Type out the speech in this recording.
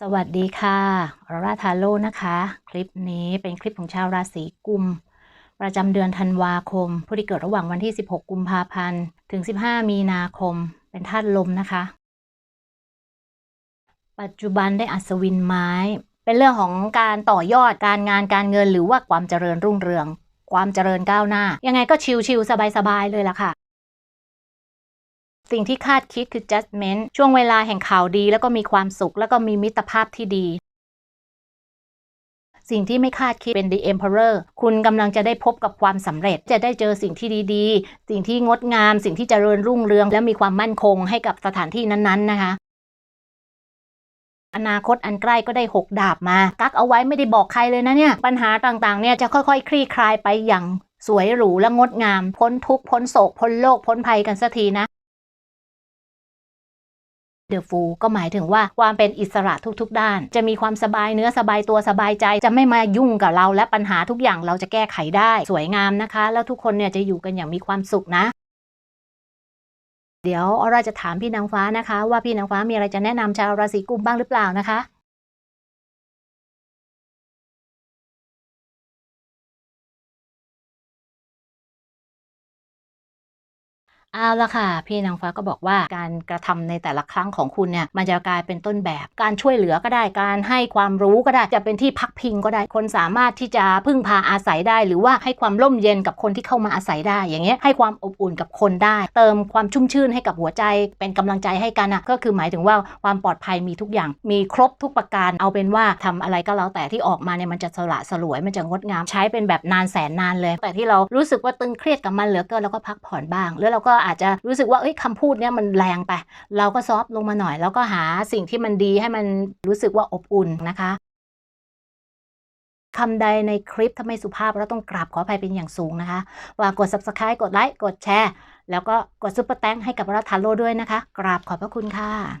สวัสดีค่ะอราทาโร่นะคะ คลิปนี้เป็นคลิปของชาวราศีกุม ประจำเดือนธันวาคม ผู้ที่เกิดระหว่างวันที่ 16 กุมภาพันธ์ ถึง 15 มีนาคม เป็นธาตุลมนะคะ ปัจจุบันได้อัศวินไม้ เป็นเรื่องของการต่อยอดการงานการเงินหรือว่าความเจริญรุ่งเรือง ความเจริญก้าวหน้า ยังไงก็ชิลๆสบายๆเลยล่ะค่ะ สิ่งที่คาดคิดคือ judgment ช่วงเวลาแห่งข่าวดี แล้วก็มีความสุข แล้วก็มีมิตรภาพที่ดี สิ่งที่ไม่คาดคิดเป็น the emperor คุณกำลังจะได้พบกับความสำเร็จ จะได้เจอสิ่งที่ดีๆ สิ่งที่งดงาม สิ่งที่เจริญรุ่งเรือง และมีความมั่นคงให้กับสถานที่นั้นๆ นะคะอนาคตอันใกล้ก็ได้หกดาบมา กักเอาไว้ไม่ได้บอกใครเลยนะเนี่ย ปัญหาต่างๆ เนี่ยจะค่อยๆ คลี่คลายไปอย่างสวยหรูและงดงาม พ้นทุกข์พ้นโศกพ้นโลกพ้นภัยกันสักทีนะ The Fool ก็หมายถึงว่าความเป็นอิสระทุกๆ ด้าน จะมีความสบายเนื้อสบายตัวสบายใจ จะไม่มายุ่งกับเราและปัญหาทุกอย่างเราจะแก้ไขได้ สวยงามนะคะ แล้วทุกคนเนี่ยจะอยู่กันอย่างมีความสุขนะเดี๋ยวออราจะถามพี่นางฟ้านะคะ ว่าพี่นางฟ้ามีอะไรจะแนะนำชาวราศีกุมบ้างหรือเปล่านะคะ เอาละค่ะ พี่นางฟ้าก็บอกว่าการกระทำในแต่ละครั้งของคุณเนี่ยมันจะกลายเป็นต้นแบบการช่วยเหลือก็ได้ การให้ความรู้ก็ได้จะเป็นที่พักพิงก็ได้ คนสามารถที่จะพึ่งพาอาศัยได้ หรือว่าให้ความร่มเย็นกับคนที่เข้ามาอาศัยได้ อย่างเงี้ยให้ความอบอุ่นกับคนได้ เติมความชุ่มชื่นให้กับหัวใจ เป็นกำลังใจให้กันอะก็คือหมายถึงว่าความปลอดภัยมีทุกอย่าง มีครบทุกประการเอาเป็นว่าทำอะไรก็แล้วแต่ที่ออกมาเนี่ยมันจะสละสลวยมันจะงดงามใช้เป็นแบบนานแสนนานเลย แต่ที่เรารู้สึกว่าตึงเครียดกับมันเหลือเกินเราก็พักผ่อนบ้างแล้วเราก็อาจจะรู้สึกว่าเอ้ยคำพูดเนี่ยมันแรงไป เราก็ซอฟต์ลงมาหน่อย แล้วก็หาสิ่งที่มันดีให้มันรู้สึกว่าอบอุ่นนะคะคำใดในคลิปถ้าไม่สุภาพเราต้องกราบขออภัยเป็นอย่างสูงนะคะว่ากด subscribe กดไลค์กดแชร์ แล้วก็กดซุปเปอร์แตงให้กับรัฐทาโร่ด้วยนะคะ กราบขอบพระคุณค่ะ